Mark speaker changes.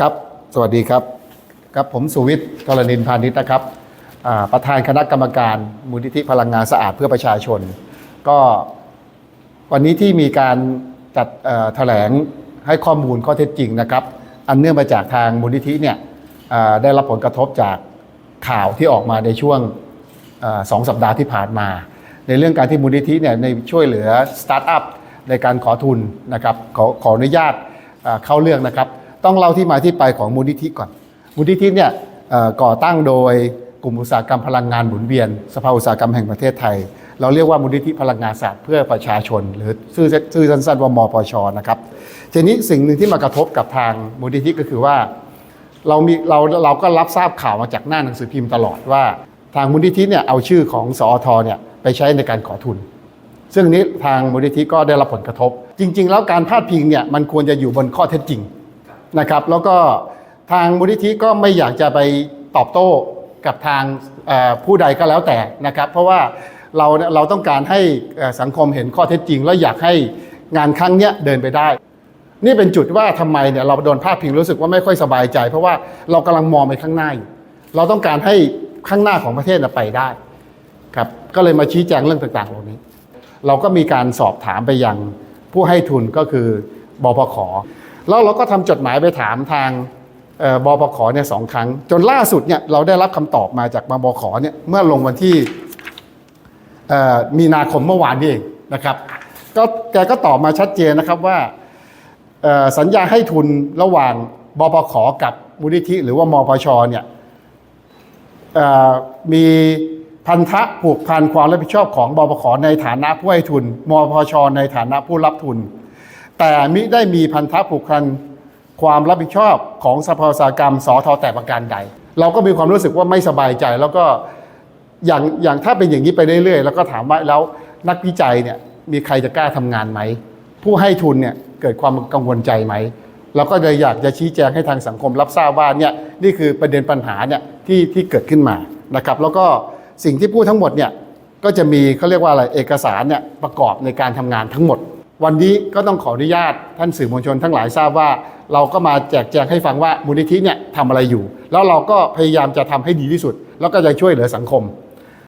Speaker 1: ครับ สวัสดีครับครับผมสุวิทย์กรณินพาณิชย์นะครับประธานคณะกรรมการมูลนิธิพลังงานสะอาดเพื่อประชาชน ก็วันนี้ที่มีการจัดแถลงให้ข้อมูลข้อเท็จจริงนะครับ อันเนื่องมาจากทางมูลนิธิเนี่ยได้รับผลกระทบจากข่าวที่ออกมาในช่วงอสองสัปดาห์ที่ผ่านมา ในเรื่องการที่มูลนิธิเนี่ยในช่วยเหลือสตาร์ทอัพในการขอทุนนะครับขอขออนุญาตเข้าเรื่องนะครับ ต้องเล่าที่มาที่ไปของมูลนิธิก่อน มูลนิธิเนี่ยก่อตั้งโดยกลุ่มอุตสาหกรรมพลังงานหมุนเวียน สภาอุตสาหกรรมแห่งประเทศไทย เราเรียกว่ามูลนิธิพลังงานศาสตร์เพื่อประชาชน หรือชื่อชื่อสั้นๆว่ามปชนะครับทีนี้สิ่งหนึ่งที่มากระทบกับทางมูลนิธิก็คือว่าเรามีเราเราก็รับทราบข่าวมาจากหน้าหนังสือพิมพ์ตลอดว่า ทางมูลนิธิเนี่ยเอาชื่อของสอทเนี่ยไปใช้ในการขอทุน ซึ่งนี้ทางมูลนิธิก็ได้รับผลกระทบ จริง ๆ แล้วการพาดพิงเนี่ยมันควรจะอยู่บนข้อเท็จจริง นะครับ แล้วก็ทางมูลนิธิก็ไม่อยากจะไปตอบโต้กับทางผู้ใดก็แล้วแต่นะครับ เพราะว่าเราเราต้องการให้สังคมเห็นข้อเท็จจริง แล้วอยากให้งานครั้งนี้เดินไปได้ นี่เป็นจุดว่าทำไมเนี่ยเราโดนพาดพิงรู้สึกว่าไม่ค่อยสบายใจ เพราะว่าเรากำลังมองไปข้างหน้าอยู่เราต้องการให้ข้างหน้าของประเทศไปได้ครับก็เลยมาชี้แจงเรื่องต่างๆเหล่านี้ เราก็มีการสอบถามไปยังผู้ให้ทุนก็คือ บพขแล้วเราก็ทำจดหมายไปถามทางเอ่อบพขเนี่ยสองครั้ง จนล่าสุดเนี่ยเราได้รับคำตอบมาจากบพขเนี่ยเมื่อลงวันที่มีนาคมเมื่อวานนี้เองนะครับก็แกก็ตอบมาชัดเจนนะครับว่าสัญญาให้ทุนระหว่างบปขกับมูลนิธิหรือว่ามปชเนี่ยมีพันธะผูกพันความรับผิดชอบของบปขในฐานะผู้ให้ทุนมปชในฐานะผู้รับทุน แต่มิได้มีพันธะผูกพันความรับผิดชอบของสภาอุตสาหกรรมสอทอแต่ประการใด เราก็มีความรู้สึกว่าไม่สบายใจ แล้วก็อย่างอย่างถ้าเป็นอย่างนี้ไปเรื่อยๆ แล้วก็ถามว่าแล้วนักวิจัยเนี่ยมีใครจะกล้าทำงานไหม ผู้ให้ทุนเนี่ยเกิดความกังวลใจไหมเราก็เลยอยากจะชี้แจงให้ทางสังคมรับทราบว่าเนี่ยนี่คือประเด็นปัญหาเนี่ยที่ที่เกิดขึ้นมานะครับ แล้วก็สิ่งที่พูดทั้งหมดเนี่ยก็จะมีเขาเรียกว่าอะไรเอกสารเนี่ยประกอบในการทำงานทั้งหมด วันนี้ก็ต้องขออนุญาตท่านสื่อมวลชนทั้งหลายทราบว่า เราก็มาแจกแจงให้ฟังว่ามูลนิธิเนี่ยทำอะไรอยู่ แล้วเราก็พยายามจะทำให้ดีที่สุด แล้วก็จะช่วยเหลือสังคม